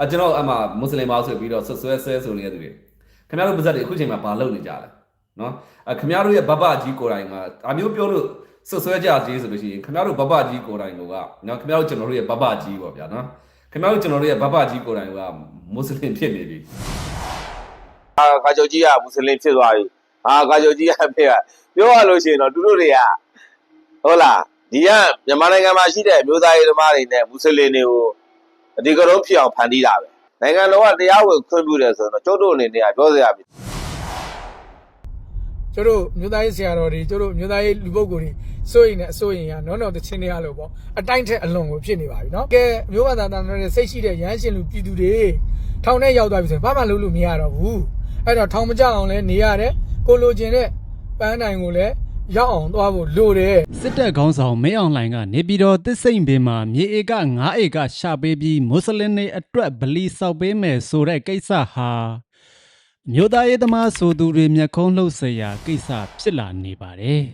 အကျွန်တော်အမှမွတ်စလင်ပါဆိုပြီးတော့ဆွဆွဲဆွဲဆိုနေတဲ့သူတွေခင်ဗျားတို့ပါဇက်တွေအခုချိန်မှာဘာလုပ်နေကြလဲနော်အခင်ဗျားတို့ရဲ့ဘဘကြီးကိုယ်တိုင်ကအမျိုးပြောလို့ဆွဆွဲကြကြီးဆိုလို့ရှိရင်ခင်ဗျားတို့ဘဘကြီးကိုယ်တိုင်ကနော်ခင်ဗျားတို့ကျွန်တော်တို့ရဲ့ဘဘကြီးပေါ့ဗျာနော်ခင်ဗျားတို့ကျွန်တော်တို့ရဲ့ဘဘကြီးကိုယ်တိုင်ကမွတ်စလင်ဖြစ်နေပြီအာကာချုပ်ကြီးကမွတ်စလင်ဖြစ်သွားပြီအာကာချုပ်ကြီးကဖေကပြောရလို့ရှိရင်တော့သူတို့တွေကဟုတ်လားဒီကမြန်မာနိုင်ငံမှာရှိတဲ့အမျိုးသားရေးသမားတွေနဲ့မွတ်စလင်တွေကို အဒီကရုံးဖြစ်အောင်ဖန်တီးတာပဲနိုင်ငံတော်ကတရားဝင်ခွင့်ပြုတယ်ဆိုတော့ကျုပ်တို့အနေနဲ့ကပြောစရာမလိုကျတို့မြို့သားရေးဆရာတော်တွေကျတို့မြို့သားရေးလူပုဂ္ဂိုလ်တွေစိုးရင်နဲ့အစိုးရင်ရနော်နော်တချင်းတွေရလို့ပေါ့အတိုင်းထက်အလွန်ကိုဖြစ်နေပါပြီနော်ကဲမြို့ဘာသာတန်တဲ့စိတ်ရှိတဲ့ရဟန်းရှင်လူပြည်သူတွေထောင်ထဲရောက်သွားပြီဆိုရင်ဘာမှလုပ်လို့မရတော့ဘူးအဲ့တော့ထောင်မကြအောင်လဲနေရတယ်ကိုလိုချင်တဲ့ပန်းတိုင်ကိုလည်း ရောက်အောင်သွားဖို့လိုတယ်စစ်တပ်ခေါင်းဆောင်မင်းအောင်လှိုင်ကနေပြည်တော်တစ်စိမ်ပင်မှာမြေဧက9ဧကရှာပေးပြီးမွတ်စလင်တွေအတွက်ဗလီဆောက်ပေးမယ်ဆိုတဲ့ကိစ္စဟာမြို့သားရေးသမားဆိုသူတွေမျက်ခုံးလှုပ်ဆရာကိစ္စဖြစ်လာနေပါတယ်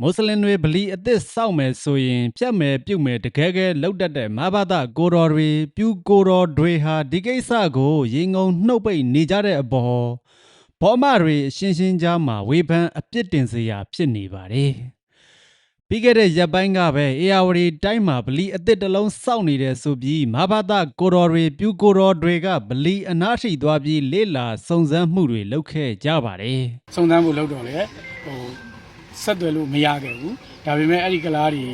မွတ်စလင်တွေဗလီအသစ်စောက်မယ်ဆိုရင်ပြတ်မယ်ပြုတ်မယ်တကယ်ကဲလောက်တတ်တဲ့မဘာသာကိုတော်တွေပြူကိုတော်တွေဟာဒီကိစ္စကိုရေငုံနှုတ်ပိတ်နေကြတဲ့အပေါ် ဘောမတွေအရှင်းရှင်းကြားမှာဝေဖန်အပြစ်တင်စရာဖြစ်နေပါတယ်ပြီးခဲ့တဲ့ရက်ပိုင်းကပဲအေယာဝတီတိုင်းမှာဗလီအသစ်တစ်လုံးစောက်နေတဲ့ဆိုပြီးမဘာသာကိုတော်တွေပြူကိုတော်တွေကဗလီအနားထိသွားပြီးလေ့လာစုံစမ်းမှုတွေလုပ်ခဲ့ကြပါတယ်စုံစမ်းဖို့လုပ်တော့လေဟိုဆက်သွယ်လို့မရခဲ့ဘူးဒါပေမဲ့အဲ့ဒီကလားတွေ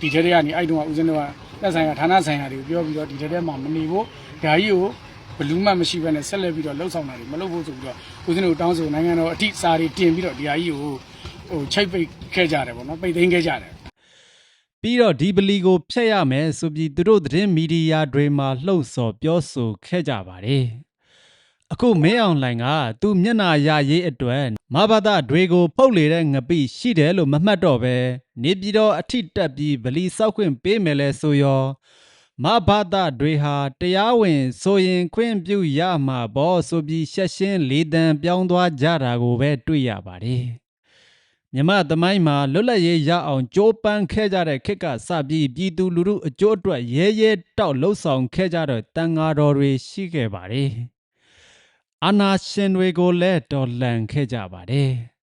ဒီထဲထဲကနေအဲ့တုန်းကဦးဇင်းတို့ကသက်ဆိုင်ရာဌာနဆိုင်ရာတွေကိုပြောပြီးတော့ဒီထဲထဲမှာမနေဖို့ဒါကြီးကို ဘလူးမှမရှိဘဲနဲ့ဆက်လက်ပြီးတော့လှုပ်ဆောင်တာတွေမလုပ်ဖို့ဆိုပြီးတော့ဦးဇင်းတို့တောင်းဆိုနိုင်ငံတော်အထိစာတွေတင်ပြီးတော့ဒီဟာကြီးကိုဟိုချိတ်ပိတ်ခဲ့ကြတယ်ပေါ့နော်ပိတ်သိမ်းခဲ့ကြတယ်ပြီးတော့ဒီပလီကိုဖျက်ရမယ်ဆိုပြီးသူတို့သတင်းမီဒီယာတွေမှာလှုံ့ဆော်ပြောဆိုခဲ့ကြပါတယ်။အခုမင်းအောင်လှိုင်ကသူမျက်နာရရေးအတွက်မဘာသာတွေကိုဖုတ်လေတဲ့ငပိရှိတယ်လို့မမှတ်တော့ပဲနေပြည်တော်အထိတက်ပြီးဗလီစောက်ခွင့်ပေးမယ်လဲဆိုရော မဘာသာတွေဟာတရားဝင်ဆိုရင်ခွင့်ပြုရမှာပေါ့ဆိုပြီးရှက်ရှင်းလေးတန်ပြောင်းသွားကြတာကိုပဲတွေ့ရပါတယ်။မြမသမိုင်းမှာလွတ်လပ်ရေးရအောင်ကြိုးပမ်းခဲ့ကြတဲ့ခေတ်ကစပြီးပြည်သူလူထုအကျိုးအတွက်ရဲရဲတောက်လှုပ်ဆောင်ခဲ့ကြတဲ့တန်ဃာတော်တွေရှိခဲ့ပါတယ်။အာနာရှင်တွေကိုလည်းတော်လှန်ခဲ့ကြပါတယ်။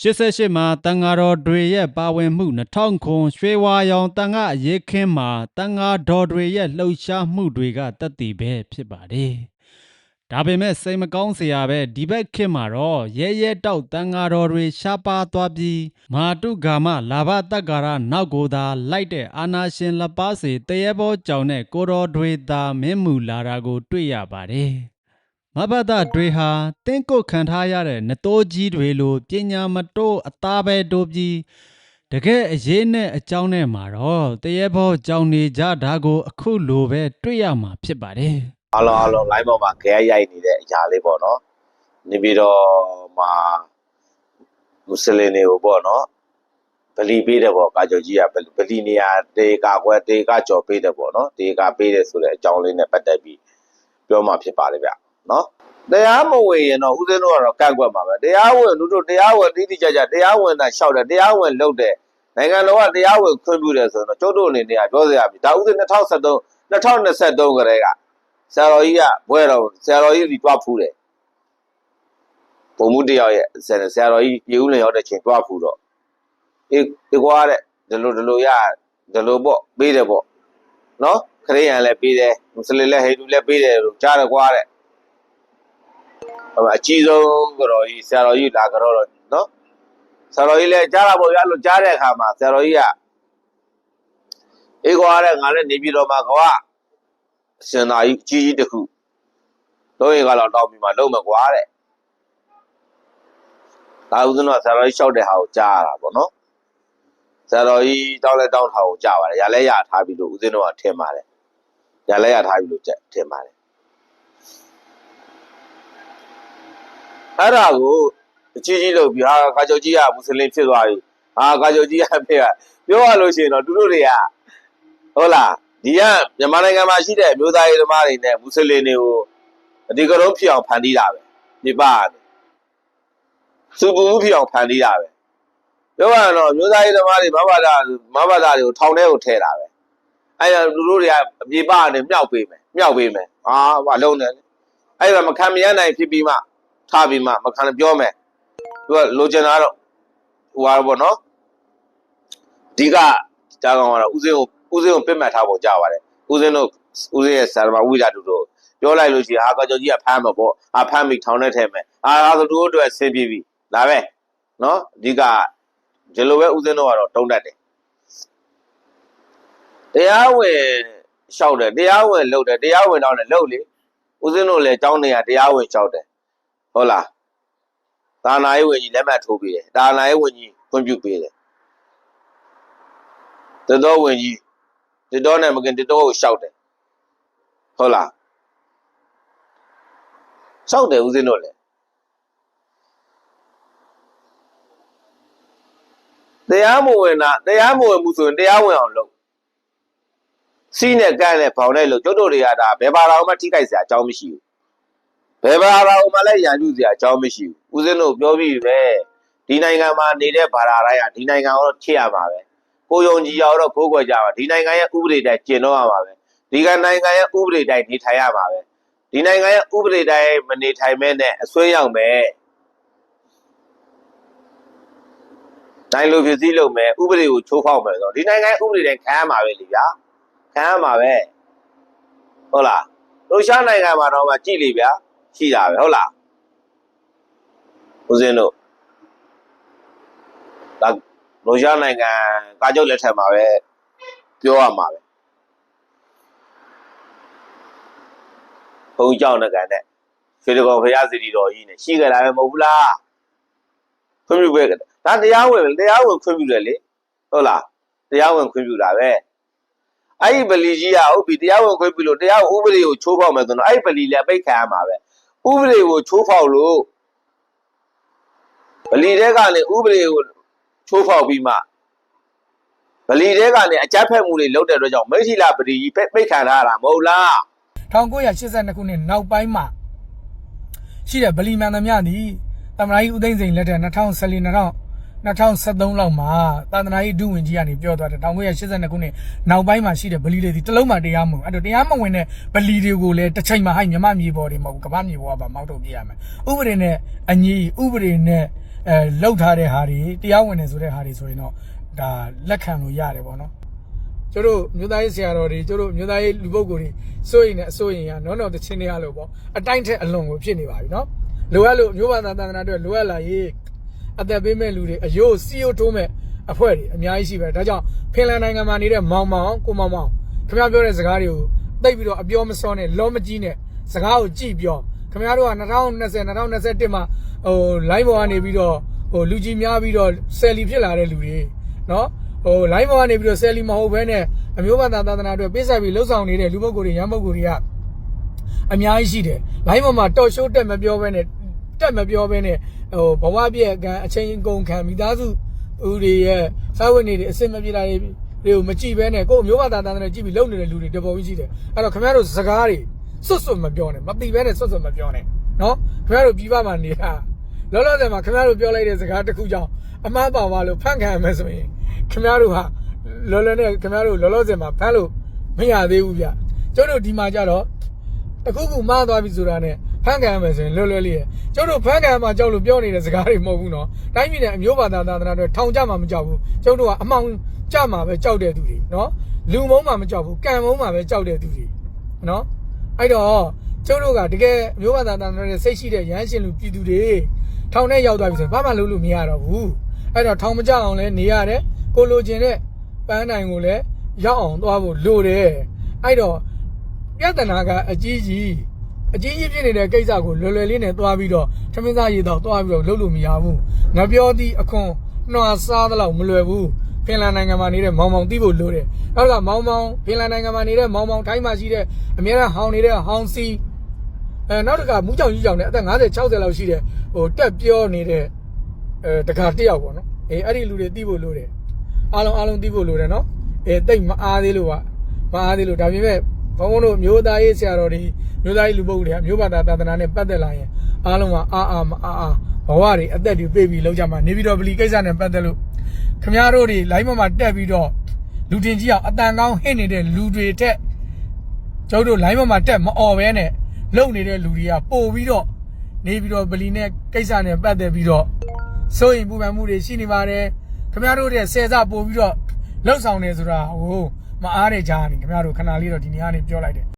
88မှာတန်ဃာတော်တွေရဲ့ပါဝင်မှု2000ခွန်ရွှေဝါရောင်တန်ဃာအရေးခင်းမှာတန်ဃာတော်တွေရဲ့လှုပ်ရှားမှုတွေကတတ်တည်ပဲဖြစ်ပါတယ်။ဒါပေမဲ့စိတ်မကောင်းစရာပဲဒီဘက်ခေတ်မှာတော့ရဲရဲတောက်တန်ဃာတော်တွေရှားပါသွားပြီးမာတုဂါမလာဘတက္ကာရနောက်ကိုသာလိုက်တဲ့အာနာရှင်လက်ပါစီတရေဘောကြောင့်နဲ့ကိုတော်တွေသာမင်းမူလာတာကို တွေ့ရပါတယ် မဘဒတွေဟာတင်းကုတ်ခံထားရတဲ့နတိုးကြီးတွေလိုပညာမတိုးအသားပဲတိုးပြီးတကယ်အရေးနဲ့အကြောင်းနဲ့မှာတော့တရေဘောကြောင့်နေကြတာကို အခုလိုပဲတွေ့ရမှာဖြစ်ပါတယ်အားလုံးအားလုံး line ပေါ်မှာခဲရိုက်နေတဲ့အရာလေးပေါ့နော်နေပြီးတော့မှာမွတ်စလင်တွေကိုပေါ့နော်ဗလီပေးတယ်ပေါ့ကာချုပ်ကြီးကဗလီဗလီနေရာတေကာကွယ်တေကာကြော်ပေးတယ်ပေါ့နော်တေကာပေးတယ်ဆိုတဲ့အကြောင်းလေးနဲ့ပတ်သက်ပြီးပြောမှဖြစ်ပါလေဗျ နော်တရားမဝင်ရင်တော့ဦးဇင်းတို့ကတော့ကန့်ကွက်ပါပဲတရားဝင်တို့တို့တရားဝင်တိတိကျကျတရားဝင်တာလျှောက်တယ်တရားဝင်လုပ်တယ်နိုင်ငံတော်ကတရားဝင်ခွင့်ပြုတယ်ဆိုတော့ကျုပ်တို့အနေနဲ့ကပြောစရာပြီဒါဦးဇင်း2023 2023ကလေးကဆရာတော်ကြီးကဘွဲတော်ဆရာတော်ကြီးဒီတွားဖူးတယ်ဘုံမှုတယောက်ရဲ့ဆရာဆရာတော်ကြီးပြေဦးလင်ရောက်တဲ့ချိန်တွားဖူးတော့အေးဒီကွာတဲ့ဒီလိုဒီလိုရဒီလိုပေါ့ပေးတယ်ပေါ့နော်ခရိယန်လည်းပေးတယ်မွတ်စလင်လည်းဟိန္ဒူလည်းပေးတယ်လို့ကြားတယ်ကွာတဲ့ဟို အကြီးဆုံးကတော့ကြီးဆရာတော်ကြီးလာကြတော့နော်ဆရာတော်ကြီးလည်းကြားတာပေါ့ရလို့ကြားတဲ့အခါမှာဆရာတော်ကြီးကအေးကွာတဲ့ငါလည်းနေပြည်တော်မှာကွာစင်သာကြီးကြီးကြီးတစ်ခုလုံးရင်ကတော့တောင်းပြီးမှလုံးမကွာတဲ့ဒါဥစဉ်တော့ဆရာတော်ကြီးလျှောက်တဲ့ဟာကိုကြားရတာပေါ့နော်ဆရာတော်ကြီးတောင်းလဲတောင်းထားကိုကြားပါတယ်ရလဲရထားပြီလို့ဥစဉ်တော့ထင်ပါတယ်ရလဲရထားပြီလို့ထင်ပါတယ် အဲ့ဒါကိုအကြီးကြီးလို့ပြီးဟာကာချုပ်ကြီးကမွတ်စလင်ဖြစ်သွားပြီဟာကာချုပ်ကြီးကဖေကပြောရလို့ရှိရင်တော့သူတို့တွေကဟုတ်လားဒီကမြန်မာနိုင်ငံမှာရှိတဲ့အမျိုးသားရေးသမားတွေနဲ့မွတ်စလင်တွေကိုအဒီကရုံးဖြစ်အောင်ဖန်တီးတာပဲပြပရတယ်စုပူမှုဖြစ်အောင်ဖန်တီးတာပဲပြောရရင်တော့အမျိုးသားရေးသမားတွေမဘာသာမဘာသာတွေကိုထောင်ထဲကိုထည့်တာပဲအဲ့ဒါလူတို့တွေကအပြေပါကနေမြောက်ပေးမယ်မြောက်ပေးမယ်အာဘာလုံးနေလဲအဲ့ဒါမခံမရနိုင်ဖြစ်ပြီးမှ ထားပြီးမှမခံပြောမယ်သူကလိုချင်တာတော့ဟိုဟာပေါ့နော်အဓိကတာကောင်ကတော့ဦးစင်းကိုဦးစင်းကိုပြစ်မှတ်ထားဖို့ကြပါတယ်ဦးစင်းတို့ဦးစင်းရဲ့ဆရာမဝိလာတူတို့ပြောလိုက်လို့ရှိရင်ဟာကကြောကြီးကဖမ်းမှာပေါ့အာဖမ်းပြီးထောင်ထဲထည့်မယ်အာဒါဆိုတို့အတွက်ဆင်းပြေးပြီဒါပဲနော်အဓိကဒီလိုပဲဦးစင်းတို့ကတော့တုံးတတ်တယ်တရားဝင်လျှောက်တယ်တရားဝင်လုပ်တယ်တရားဝင်တော့လည်းလုပ်လေဦးစင်းတို့လည်းအကြောင်းတွေကတရားဝင်လျှောက်တယ် ဟုတ်လားသာနာရေးဝင်ကြီးလက်မှတ်ထိုးပေးတယ်သာနာရေးဝင်ကြီးခွင့်ပြုပေးတယ်တတော်ဝင်ကြီးတတော်နဲ့မကင်တတော်ကိုလျှောက်တယ်ဟုတ်လားလျှောက်တယ်ဦးစင်းတို့လည်းတရားမဝင်တာတရားမဝင်မှုဆိုရင်တရားဝင်အောင်လုပ်စီးနဲ့ကန့်နဲ့ဖောင်နဲ့လို့ကျုပ်တို့တွေကဒါဘယ်ဘာသာမှထိခိုက်စရာအကြောင်းမရှိဘူး ဘယ်ဘာသာမှလည်းရန်ကျူစရာအကြောင်းမရှိဘူးဦးဇင်းတို့ပြောပြီးပဲဒီနိုင်ငံမှာနေတဲ့ဘာသာတိုင်းကဒီနိုင်ငံကိုတော့ချစ်ရမှာပဲကိုယုံကြည်ရတော့ခိုးကွယ်ကြပါဒီနိုင်ငံရဲ့ဥပဒေတိုင်းကျင့်တော့ရမှာပဲဒီကနိုင်ငံရဲ့ဥပဒေတိုင်းနေထိုင်ရမှာပဲဒီနိုင်ငံရဲ့ဥပဒေတိုင်းမနေထိုင်မဲနဲ့အဆွေးရောက်မယ်တိုင်းလိုဖြစ်စည်းလုပ်မယ်ဥပဒေကိုချိုးဖောက်မယ်ဆိုတော့ဒီနိုင်ငံရဲ့ဥပဒေတိုင်းခံရမှာပဲလေဗျာခံရမှာပဲဟုတ်လားရုရှားနိုင်ငံမှာတော့မှကြည်လေဗျာ ရှိတာပဲဟုတ်လားဦးဇင်းတို့ဒါရုရှားနိုင်ငံကာကြုတ်လက်ထက်မှာပဲပြောရမှာပဲဘုံကြောင့်နဲ့ကန်နဲ့ဖေဒကောဖရာစီတီတော်ကြီးနဲ့ရှိကြတာပဲမဟုတ်ဘူးလားခွင့်ပြုပဲဒါတရားဝင်တရားဝင်ခွင့်ပြုတယ်လေဟုတ်လားတရားဝင်ခွင့်ပြုတာပဲအဲ့ဒီဗလီကြီးကဟုတ်ပြီတရားဝင်ခွင့်ပြုလို့တရားဥပဒေကိုချိုးဖောက်မယ်ဆိုတော့အဲ့ဒီဗလီလည်းပိတ်ခံရမှာပဲ ဥပဒေကိုချိုးဖောက်လို့ဗလီတဲကနေဥပဒေကိုချိုးဖောက်ပြီးမှဗလီတဲကနေအကြမ်းဖက်မှုတွေလုပ်တဲ့အတွက်ကြောင့်မိထီလာဗလီကြီးပိတ်ခံရတာမဟုတ်လား1982ခုနှစ်နောက်ပိုင်းမှာရှိတဲ့ဗလီမန်သမျှသည်တမနာကြီးဦးသိန်းစိန်လက်ထက်2014 2023လောက်မှာသာသနာရေးဒုဝန်ကြီးကနေပြောသွားတယ်1982ခုနှစ်နောက်ပိုင်းမှာရှိတဲ့ဗလီတွေဒီတစ်လုံးမှတရားမဝင်အဲ့တော့တရားမဝင်တဲ့ဗလီတွေကိုလည်းတစ်ချိန်မှာဟိုက်မြမမြေပေါ်တွေမဟုတ်ဘူးကမ္ဘာမြေပေါ်ကပါမောက်ထုတ်ပြရမယ်ဥပဒေနဲ့အညီဥပဒေနဲ့အဲလောက်ထားတဲ့ဟာတွေတရားဝင်တယ်ဆိုတဲ့ဟာတွေဆိုရင်တော့ဒါလက်ခံလို့ရတယ်ပေါ့နော်ကျတို့မြို့သားရေးဆရာတော်တွေကျတို့မြို့သားရေးလူပုဂ္ဂိုလ်တွေစိုးရင်နဲ့အစိုးရင်ကနော်နော်တချင်းတွေရလို့ပေါ့အတိုင်းထက်အလွန်ကိုဖြစ်နေပါပြီနော်လိုအပ်လို့မြို့ဘာသာသာသနာတွေလိုအပ်လာရေး အသက်ပေးမဲ့လူတွေအယိုးစီယိုထိုးမဲ့အဖွဲ့တွေအများကြီးရှိပဲဒါကြောင့်ဖင်လန်နိုင်ငံမှာနေတဲ့မောင်မောင်ကိုမောင်မောင်ခင်ဗျားပြောတဲ့စကားတွေကိုသိပ်ပြီးတော့အပြောမစောနဲ့လောမကြီးနဲ့စကားကိုကြည့်ပြောခင်ဗျားတို့က2020 2021မှာဟို live ပေါ်ကနေပြီးတော့ဟိုလူကြီးများပြီးတော့ဆယ်လီဖြစ်လာတဲ့လူတွေနော်ဟို line ပေါ်ကနေပြီးတော့ sell မဟုတ်ဘဲနဲ့အမျိုးဘာသာသာသနာအတွက်ပေးဆက်ပြီးလှုပ်ဆောင်နေတဲ့လူပုဂ္ဂိုလ်တွေရန်ပုဂ္ဂိုလ်တွေကအများကြီးရှိတယ်။ line ပေါ်မှာတော်ရှိုးတက်မပြောဘဲနဲ့ တက်မပြောဘဲနဲ့ဟိုဘဝပြည့်အကံအချိန်ကုန်ခံမိသားစုဦးတွေရဲ့စာဝတ်နေတွေအစင်မပြေတာတွေတွေကိုမကြည့်ဘဲနဲ့ကိုယ်အမျိုးဘာသာသာသနာကြည့်ပြီးလုပ်နေတဲ့လူတွေတပေါ်ကြီးရှိတယ်။အဲ့တော့ခင်ဗျားတို့စကားတွေစွတ်စွတ်မပြောနဲ့မတိဘဲနဲ့စွတ်စွတ်မပြောနဲ့နော်ခင်ဗျားတို့ပြီးပါမှနေတာလောလောဆယ်မှာခင်ဗျားတို့ပြောလိုက်တဲ့စကားတစ်ခုကြောင့်အမှားပါပါလို့ဖန်ခံရမယ်ဆိုရင်ခင်ဗျားတို့ဟာလောလောနဲ့ခင်ဗျားတို့လောလောဆယ်မှာဖမ်းလို့မရသေးဘူးဗျကျွန်တော်တို့ဒီမှာကြတော့တခုခုမှားသွားပြီဆိုတာနဲ့ ဖမ်းခံရမယ်ဆိုရင်လွယ်လွယ်လေးရကျွန်တော်တို့ဖမ်းခံရမှာကြောက်လို့ပြောနေတဲ့စကားတွေမဟုတ်ဘူးနော်တိုင်းပြည်နဲ့အမျိုးဘာသာသာသနာတွေထောင်ကြမှာမကြောက်ဘူးကျွန်တော်တို့ကအမှောင်ကြမှာပဲကြောက်တဲ့သူတွေနော်လူမုံမှာမကြောက်ဘူးကံမုံမှာပဲကြောက်တဲ့သူတွေနော်အဲ့တော့ကျွန်တော်တို့ကတကယ်အမျိုးဘာသာသာသနာတွေစိတ်ရှိတဲ့ရဟန်းရှင်လူပြည်သူတွေထောင်ထဲရောက်သွားပြီဆိုရင်ဘာမှလုပ်လို့မရတော့ဘူးအဲ့တော့ထောင်မကြအောင်လဲနေရတယ်ကိုလိုချင်တဲ့ပန်းတိုင်ကိုလည်းရောက်အောင်သွားဖို့လိုတယ်အဲ့တော့ပြဿနာကအကြီးကြီး အကြီးကြီးဖြစ်နေတဲ့ကိစ္စကိုလွယ်လွယ်လေးနဲ့သွားပြီးတော့ထမင်းစားရေတော့သွားပြီးတော့လုပ်လို့မရဘူးငပြောသည်အခွန်နှွာစားသလောက်မလွယ်ဘူးဖင်လန်နိုင်ငံမှာနေတဲ့မောင်မောင်သိဖို့လိုတယ်အဲ့ဒါကမောင်မောင်ဖင်လန်နိုင်ငံမှာနေတဲ့မောင်မောင်ထိုင်းမှာရှိတဲ့အများအားဟောင်းနေတဲ့ဟောင်းစီအဲနောက်တစ်ခါမူးကြောင်ကြီးကြောင်နဲ့အသက်50 60လောက်ရှိတဲ့ဟိုတက်ပြောနေတဲ့အဲတခါတစ်ယောက်ပေါ့နော်အေးအဲ့ဒီလူတွေသိဖို့လိုတယ်အားလုံးအားလုံးသိဖို့လိုတယ်နော်အဲတိတ်မအားသေးလို့ကမအားသေးလို့ဒါပေမဲ့ ဘုန်းဘုန်းတို့မျိုးသားရေးဆရာတော်တွေမျိုးသားရေးလူပုဂ္ဂိုလ်တွေကမျိုးဘာသာသာသနာနဲ့ပတ်သက်လာရင်အားလုံးကအာအာမအာအာဘဝတွေအသက်တွေပြေးပြီးလောက်ကြမှာနေပြီးတော့ဗလီကိစ္စနဲ့ပတ်သက်လို့ခမရတို့တွေ line မှာတက်ပြီးတော့လူတင်ကြီးအောင်အတန်ကောင်းဟင့်နေတဲ့လူတွေတက်ကျုပ်တို့ line ပေါ်မှာတက်မអော်ပဲနဲ့လုံနေတဲ့လူတွေကပို့ပြီးတော့နေပြီးတော့ဗလီနဲ့ကိစ္စနဲ့ပတ်သက်ပြီးတော့စိုးရင်ပူပန်မှုတွေရှိနေပါတယ်ခင်ဗျားတို့တဲ့ဆယ်စပို့ပြီးတော့လှုပ်ဆောင်နေဆိုတာဟို မအားတဲ့ကြားနေခင်ဗျားတို့ခဏလေးတော့ဒီနေရာနေပြောလိုက်တယ်